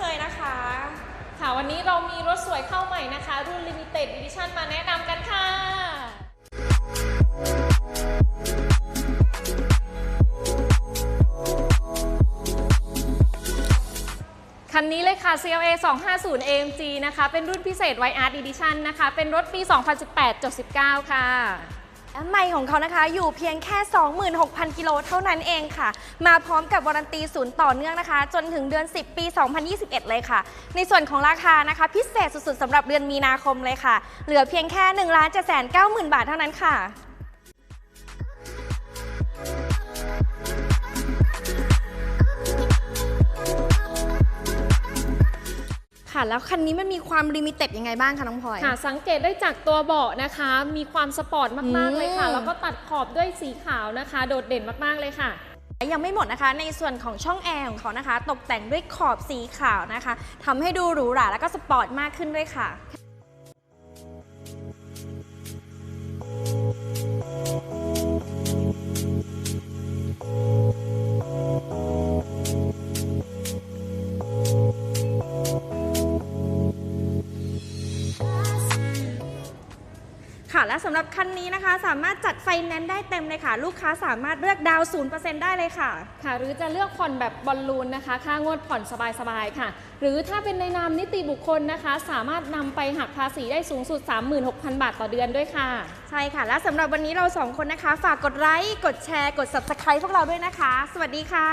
คยนะคะ ค่ะวันนี้เรามีรถสวยเข้าใหม่นะคะ รุ่น Limited Edition มาแนะนำกันค่ะ คันนี้เลยค่ะ CLA 250 AMG นะคะ เป็นรุ่นพิเศษ White Art Edition นะคะ เป็นรถปี 2018.19 ค่ะ ไม่ของเขานะคะอยู่เพียงแค่ 26,000 กิโลเท่านั้นเองค่ะ มาพร้อมกับวารันตีศูนย์ต่อเนื่องนะคะ จนถึงเดือน 10 ปี 2021 เลยค่ะ ในส่วนของราคานะคะ พิเศษสุดๆสำหรับเดือนมีนาคมเลยค่ะ เหลือเพียงแค่1 7 9 0 0 0 0บาทเท่านั้นค่ะ ค่ะ แล้วคันนี้มันมีความลิมิเต็ดยังไงบ้างคะน้องพลอย ค่ะ สังเกตได้จากตัวเบาะนะคะ มีความสปอร์ตมากๆเลยค่ะอืมแล้วก็ตัดขอบด้วยสีขาวนะคะ โดดเด่นมากๆเลยค่ะยังไม่หมดนะคะ ในส่วนของช่องแอร์ของเขานะคะ ตกแต่งด้วยขอบสีขาวนะคะทำให้ดูหรูหราแล้วก็สปอร์ตมากขึ้นด้วยค่ะ ค่ะ และสำหรับคันนี้นะคะ สามารถจัดไฟแนนซ์ได้เต็มเลยค่ะ ลูกค้าสามารถเลือกดาวน์0%ได้เลยค่ะ ค่ะ หรือจะเลือกผ่อนแบบบอลลูนนะคะ ค่างวดผ่อนสบายๆค่ะ หรือถ้าเป็นในนามนิติบุคคลนะคะ สามารถนำไปหักภาษีได้สูงสุด 36,000 บาทต่อเดือนด้วยค่ะ ใช่ค่ะ และสำหรับวันนี้เราสองคนนะคะ ฝากกดไลค์ กดแชร์ กด subscribe พวกเราด้วยนะคะ สวัสดีค่ะ